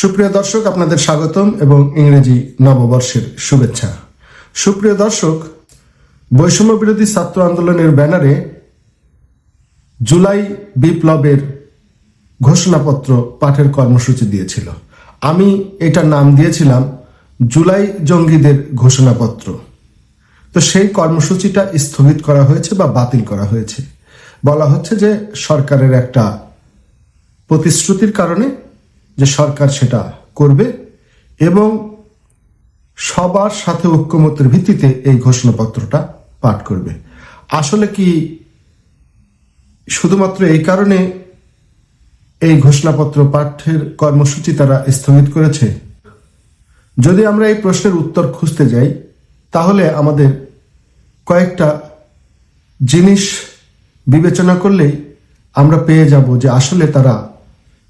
সুপ্রিয় দর্শক, আপনাদের স্বাগতম এবং ইংরেজি নববর্ষের শুভেচ্ছা। সুপ্রিয় দর্শক, বৈষম্য বিরোধী ছাত্র আন্দোলনের ব্যানারে জুলাই বিপ্লবের ঘোষণাপত্র পাঠের কর্মসূচি দিয়েছিল। আমি এটার নাম দিয়েছিলাম, জুলাই জঙ্গিদের ঘোষণাপত্র। তো সেই কর্মসূচিটা স্থগিত করা হয়েছে বা বাতিল করা হয়েছে। বলা হচ্ছে যে সরকারের একটা প্রতিশ্রুতির কারণে যে সরকার সেটা করবে এবং সবার সাথে ঐক্যমতের ভিত্তিতে এই ঘোষণাপত্রটা পাঠ করবে। আসলে কি শুধুমাত্র এই কারণে এই ঘোষণাপত্র পাঠের কর্মসূচি তারা স্থগিত করেছে? যদি আমরা এই প্রশ্নের উত্তর খুঁজতে যাই, তাহলে আমাদের কয়েকটা জিনিস বিবেচনা করলেই আমরা পেয়ে যাব যে আসলে তারা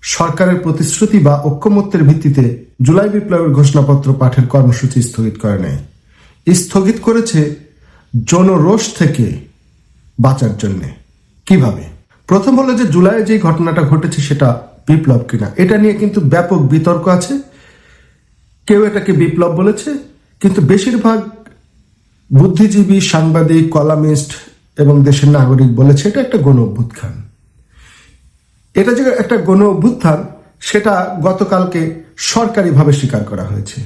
সরকারের প্রতিশ্রুতি বা ঐক্যমত্যের ভিত্তিতে জুলাই বিপ্লবের ঘোষণাপত্র পাঠের কর্মসূচি স্থগিত করে নেয়। স্থগিত করেছে জনরোষ থেকে বাঁচার জন্য। কীভাবে? প্রথম হলো যে জুলাইয়ে যে ঘটনাটা ঘটেছে সেটা বিপ্লব কিনা। এটা নিয়ে কিন্তু ব্যাপক বিতর্ক আছে। কেউ এটাকে বিপ্লব বলেছে, কিন্তু বেশিরভাগ বুদ্ধিজীবী, সাংবাদিক, কলামিস্ট এবং দেশের নাগরিক বলেছে এটা একটা গণ অভ্যুত্থান এটা যে একটা গণ অভ্যুত্থান সেটা গতকালকে সরকারিভাবে স্বীকার করা হয়েছে।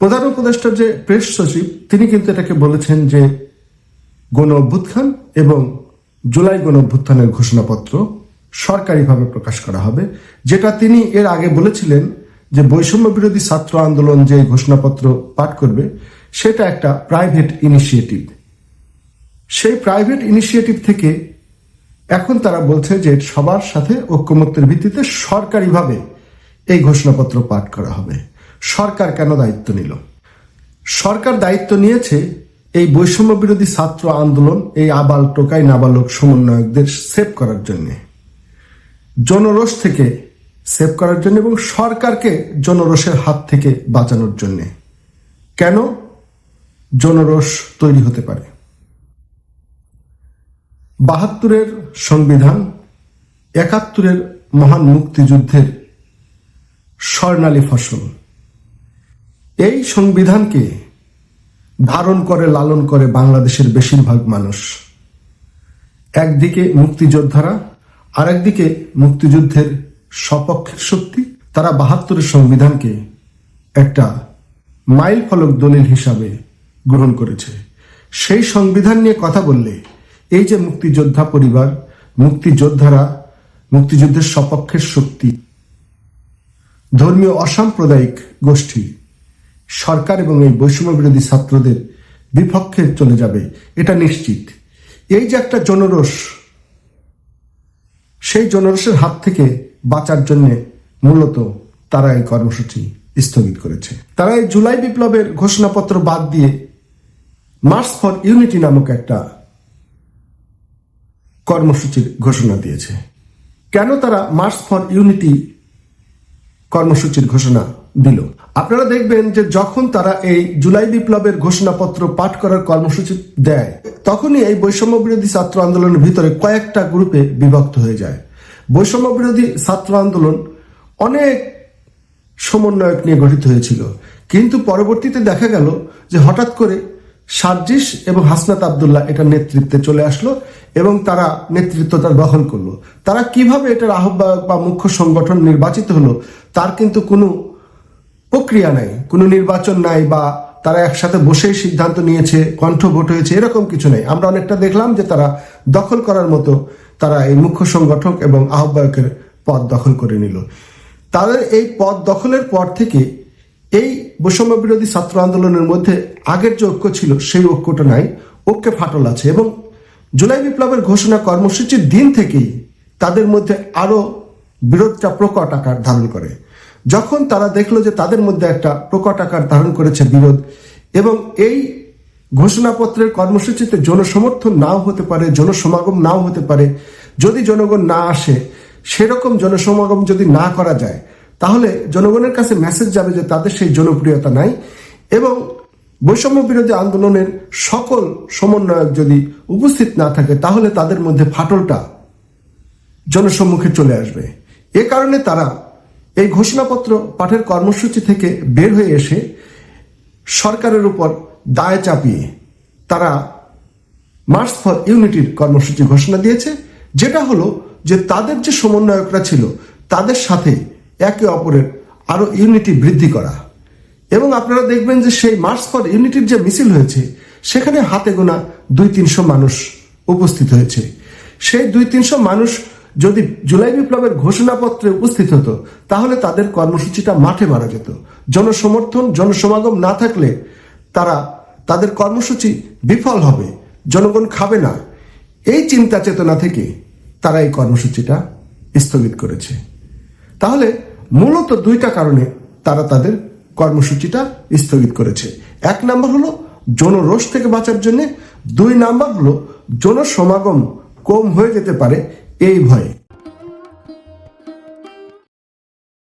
প্রধান উপদেষ্টার যে প্রেস সচিব, তিনি কিন্তু এটাকে বলেছেন যে গণ অভ্যুত্থান এবং জুলাই গণ অভ্যুত্থানের ঘোষণাপত্র সরকারিভাবে প্রকাশ করা হবে, যেটা তিনি এর আগে বলেছিলেন যে বৈষম্য বিরোধী ছাত্র আন্দোলন যে ঘোষণাপত্র পাঠ করবে, সেটা একটা প্রাইভেট ইনিশিয়েটিভ সেই প্রাইভেট ইনিশিয়েটিভ থেকে এখন তারা বলছে যে সবার সাথে ঐক্যমত্যের ভিত্তিতে সরকারিভাবে এই ঘোষণাপত্র পাঠ করা হবে। সরকার কেন দায়িত্ব নিল? সরকার দায়িত্ব নিয়েছে এই বৈষম্য বিরোধী ছাত্র আন্দোলন, এই আবাল টোকাই নাবালক সমন্বয়কদের সেভ করার জন্য। জনরোষ থেকে সেভ করার জন্য এবং সরকারকে জনরোষের হাত থেকে বাঁচানোর জন্য। কেন? জনরোষ তৈরি হতে পারে। বাহাত্তরের সংবিধান, একাত্তরের মহান মুক্তিযুদ্ধের স্বর্ণালী ফসল। এই সংবিধানকে ধারণ করে, লালন করে বাংলাদেশের বেশিরভাগ মানুষ। একদিকে মুক্তিযোদ্ধারা, আরেকদিকে মুক্তিযুদ্ধের সপক্ষের শক্তি। তারা বাহাত্তরের সংবিধানকে একটা মাইল ফলক দলিল হিসাবে গ্রহণ করেছে। সেই সংবিধান নিয়ে কথা বললে এই যে মুক্তিযোদ্ধা পরিবার, মুক্তিযোদ্ধারা, মুক্তিযুদ্ধের সপক্ষের শক্তি, ধর্মীয় অসাম্প্রদায়িক গোষ্ঠী, সরকার এবং এই বৈষম্য বিরোধী ছাত্রদের বিপক্ষে চলে যাবে, এটা নিশ্চিত। এই যে একটা জনরোষ, সেই জনরোষের হাত থেকে বাঁচার জন্য মূলত তারা এই কর্মসূচি স্থগিত করেছে। তারা এই জুলাই বিপ্লবের ঘোষণাপত্র বাদ দিয়ে মার্চ ফর ইউনিটি নামক একটা কর্মসূচির ঘোষণা দিয়েছে। কেন তারা মার্চ ফর ইউনিটি কর্মসূচির ঘোষণা দিল? আপনারা দেখবেন যে যখন তারা এই জুলাই বিপ্লবের ঘোষণাপত্র পাঠ করার কর্মসূচি দেয়, তখনই এই বৈষম্য বিরোধী ছাত্র আন্দোলনের ভিতরে কয়েকটা গ্রুপে বিভক্ত হয়ে যায়। বৈষম্য বিরোধী ছাত্র আন্দোলন অনেক সমন্বয়ক নিয়ে গঠিত হয়েছিল, কিন্তু পরবর্তীতে দেখা গেল যে হঠাৎ করে সার্জিস এবং হাসনাত আবদুল্লাহ এটার নেতৃত্বে চলে আসলো এবং তারা নেতৃত্বটা দখল করল। তারা কীভাবে এটার আহ্বায়ক বা মুখ্য সংগঠন নির্বাচিত হলো, তার কিন্তু কোনো প্রক্রিয়া নাই, কোনো নির্বাচন নাই বা তারা একসাথে বসেই সিদ্ধান্ত নিয়েছে, কণ্ঠ ভোট হয়েছে, এরকম কিছু নেই। আমরা অনেকটা দেখলাম যে তারা দখল করার মতো তারা এই মুখ্য সংগঠক এবং আহ্বায়কের পদ দখল করে নিল। তাদের এই পদ দখলের পর থেকে এই বৈষম্য বিরোধী ছাত্র আন্দোলনের মধ্যে আগের যে ঐক্য ছিল, সেই ঐক্যটা নাই, ঐক্যে ফাটল আছে এবং জুলাই বিপ্লবের ঘোষণা কর্মসূচির দিন থেকেই তাদের মধ্যে আরও বিরোধটা প্রকট আকার ধারণ করে। যখন তারা দেখল যে তাদের মধ্যে একটা প্রকট আকার ধারণ করেছে বিরোধ এবং এই ঘোষণাপত্রের কর্মসূচিতে জনসমর্থন নাও হতে পারে, জনসমাগম নাও হতে পারে, যদি জনগণ না আসে, সেরকম জনসমাগম যদি না করা যায় তাহলে জনগণের কাছে মেসেজ যাবে যে তাদের সেই জনপ্রিয়তা নাই এবং বৈষম্য বিরোধী আন্দোলনের সকল সমন্বয়ক যদি উপস্থিত না থাকে, তাহলে তাদের মধ্যে ফাটলটা জনসম্মুখে চলে আসবে। এ কারণে তারা এই ঘোষণাপত্র পাঠের কর্মসূচি থেকে বের হয়ে এসে সরকারের উপর দায় চাপিয়ে তারা মার্চ ফর ইউনিটির কর্মসূচি ঘোষণা দিয়েছে, যেটা হলো যে তাদের যে সমন্বয়করা ছিল, তাদের সাথে একে অপরের আরও ইউনিটি বৃদ্ধি করা। এবং আপনারা দেখবেন যে সেই মার্চ ফর ইউনিটির যে মিছিল হয়েছে, সেখানে হাতে গোনা দুই তিনশো মানুষ উপস্থিত হয়েছে। সেই দুই তিনশো মানুষ যদি জুলাই বিপ্লবের ঘোষণাপত্রে উপস্থিত হতো, তাহলে তাদের কর্মসূচিটা মাঠে মারা যেত। জনসমর্থন, জনসমাগম না থাকলে তারা, তাদের কর্মসূচি বিফল হবে, জনগণ খাবে না। এই চিন্তা চেতনা থেকে তারা এই কর্মসূচিটা স্থগিত করেছে। তাহলে মূলত দুইটা কারণে তারা তাদের কর্মসূচিটা স্থগিত করেছে। এক নাম্বার হলো জনরোষ থেকে বাঁচার জন্য। দুই নাম্বার হলো জনসমাগম কম হয়ে যেতে পারে এই ভয়ে।